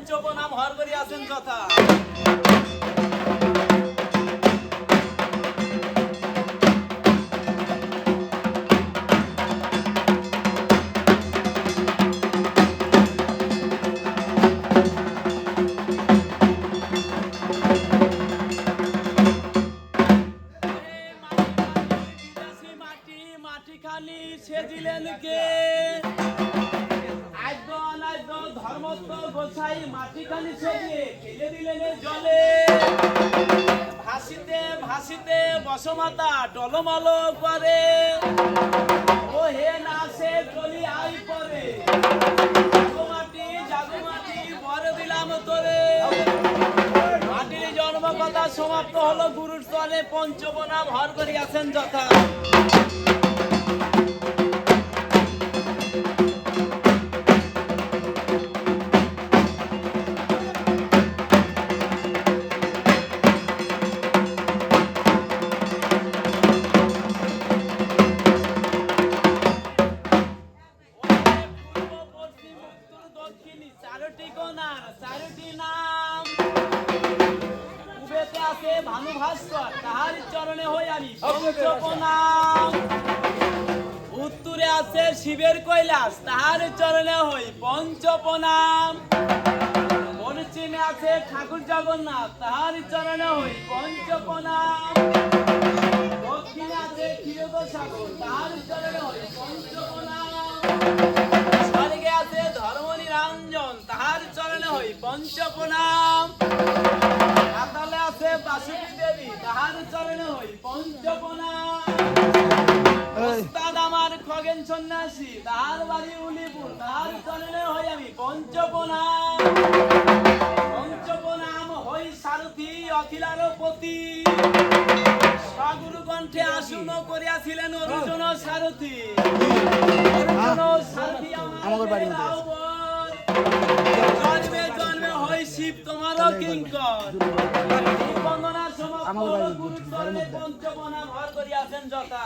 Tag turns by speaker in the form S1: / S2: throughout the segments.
S1: চরণে পঞ্চপ্রণাম হর করি আছেন কথা মাটি খালি সেজিলেন কে? অনাদ্য গোসাই মাটি খালি সেজিয়ে ফেলে দিলেন জলে। ভাসিতে ভাসিতে বসমাতা টলমল করে ও হে নাচে চলি আই পরে। জাগমাটি জাগমাটি বরে দিলাম তোরে। মাটির জন্ম কথা সমাপ্ত হলো গুরুর স্থলে পঞ্চবনাম হর করিয়াছেন যথা। আছে ভানু ভাস্কর তাহার চরণে হই আমি। পঞ্চপ্রণাম উত্তরে আছে শিবের কৈলাস তাহার চরণে হই পঞ্চপ্রণাম পশ্চিমে আছে ঠাকুর জগন্নাথ তাহার চরণে হই পঞ্চপ্রণাম দক্ষিণে আছে ক্ষীরদ সাগর তাহার চরণে হই পঞ্চপ্রণাম স্বর্গে আছে ধর্ম নিরঞ্জন তাহার চরণে হই পঞ্চপ্রণাম পাতালে আছে বাসুকী দেবী তাহার চরণে হই পঞ্চপ্রণাম ওস্তাদ আমার খগেন সন্ন্যাসী তাহার বাড়ি উলিপুর তাহার চরণে হই আমি পঞ্চপ্রণাম পঞ্চপ্রণাম হই সারথি অখিলার পতি। সগুরু কণ্ঠে আসুন করিয়াছিলেন অর্জুন সারথি। অর্জুন সারথি আমার
S2: বাড়ি
S1: শিব তোমারও কিঙ্কর। বন্দনার সমাপ্ত
S2: আমাদের
S1: হলো
S2: বাড়ির
S1: চরণে
S2: বাড়ির মধ্যে।
S1: পঞ্চপ্রণাম হর করিয়াছেন যথা।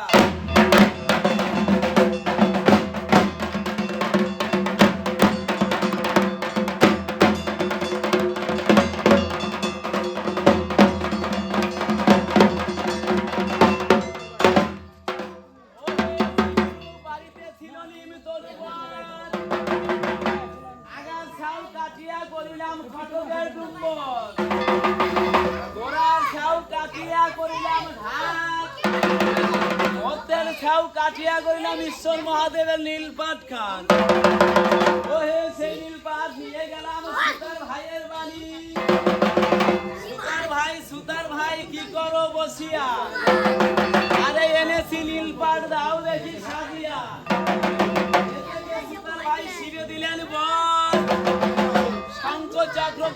S1: খটকের ডুম্বর। গোড়ার ছাউ কাটিয়া করিলাম ঘাট। ছাউ কাটিয়া করিলাম ঈশ্বর মহাদেবের নীলপাট খান ওহে সেই নীলপাট নিয়ে গেলাম সুতার ভাইয়ের বাড়ি সুতার ভাই সুতার ভাই, কি করো বসিয়া আরে এনেছি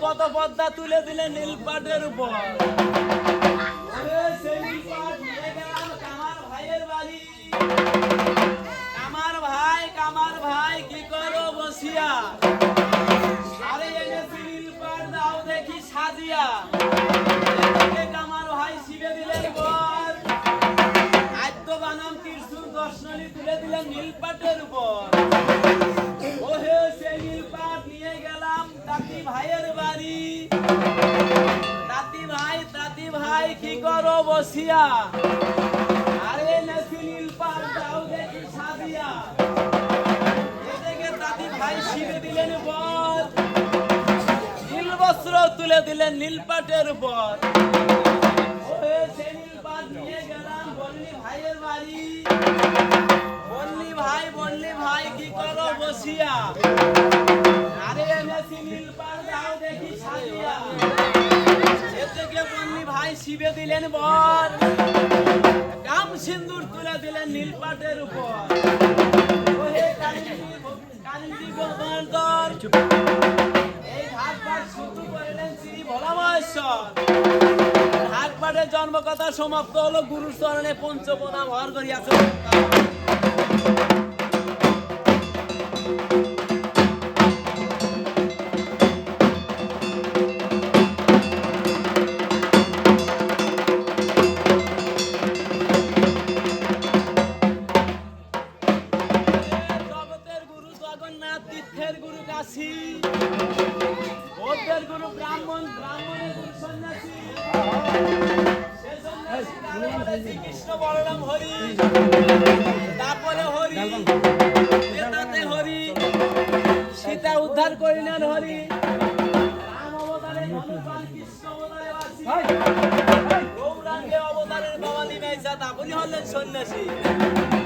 S1: কত পদ্মা তুলে দিলেন নীল পাটের উপর কামার ভাই কামার ভাই, কি করো বসিয়া? আরে এনেছি দেখি সাজিয়া। কামার ভাই শিবে দিলেন বর। আদ্য বানাম দর্শনী তুলে দিলেন নীলপাটের উপর। ভাইয়ের বাড়ি। দাদি ভাই দাদি ভাই, কি করো বসিয়া? আরে নাকি নীলপাট দাও দেখি সাদিয়া এদিকে ভাই শিবে দিলেন বর। নীল বস্ত্র তুলে দিলেন নীলপাটের উপর নিয়ে গেলাম বল্লি ভাই বল্লি ভাই, কি করো বসিয়া? আরে এনেছি নীলপাট দাও দেখি সাজিয়া এ থেকে বল্লি ভাই, শিবে দিলেন বর। কাম সিন্দুর তুলে দিলেন নীলপাটের উপর। ওহে কালিন্দী কালিন্দী গোবর্ধন। এই ঘাট ঘাট হাটপাটের জন্মকথা সমাপ্ত হলো গুরুর চরণে পঞ্চপ্রণাম হর করিয়াছে। সন্ন্যাসী। বৌদ্ধের গুরু ব্রাহ্মণ, ব্রাহ্মণের গুরু সন্ন্যাসী। শ্রীকৃষ্ণ বলরাম হরি, তারপরে হরি হরি, সীতা উদ্ধার করিলেন হরি। ধনুর্বাণ কৃষ্ণ অবতারে বাসি গৌরাঙ্গে অবতারের ভবানী মেয়েছা তারপরে হলেন সন্ন্যাসী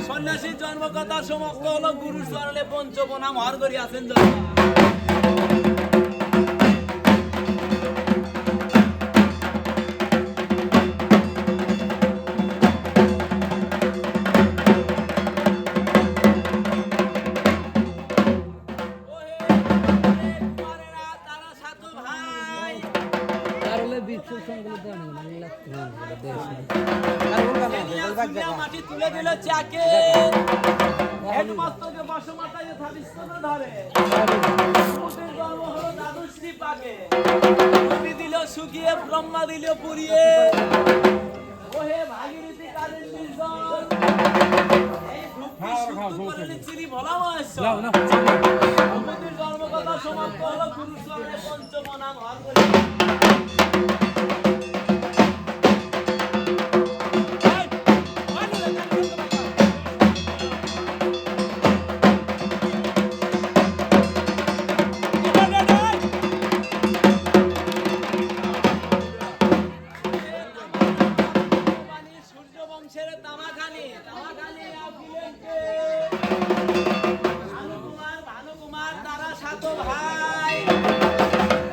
S1: সন্ন্যাসীর জন্মকথা সমস্ত হলো গুরু চরণে পঞ্চবনাম হর করিয়াছেন আছেন তুলে দিল চাকে। হেড মস্তকে বসমাতায় থাবিস্তনে ধরে। সমুদ্রের গর্ব হলো দ্বাদশী পাকে। নদী দিল শুকিয়ে ব্রহ্মা দিল পুড়িয়ে। ওহে ভাগীরথী কালের নির্জন। এই ধূপটি শুদ্ধ করে চিরি ভোলা মহেশ্বর সমুদ্রের জন্মকথা সমাপ্ত হলো গুরু চরণে পঞ্চম হর বংশের তামাখানি তামাখানি আপিলেন কে? ভানুকুমার ভানুকুমার, তারা সাত ভাই।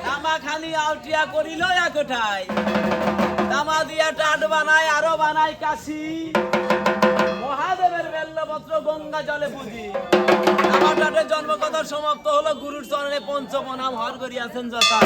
S1: তামাখানি আউটিয়া করিল একটাই। তামা দিয়া টাট বানায়, আরও বানায় কাশি। মহাদেবের বেল্লপত্র গঙ্গা জলে পুজি। আমার টাটের জন্মকথার সমাপ্ত হলো, গুরুর চরণে পঞ্চম নাম হর করিয়াছেন যথা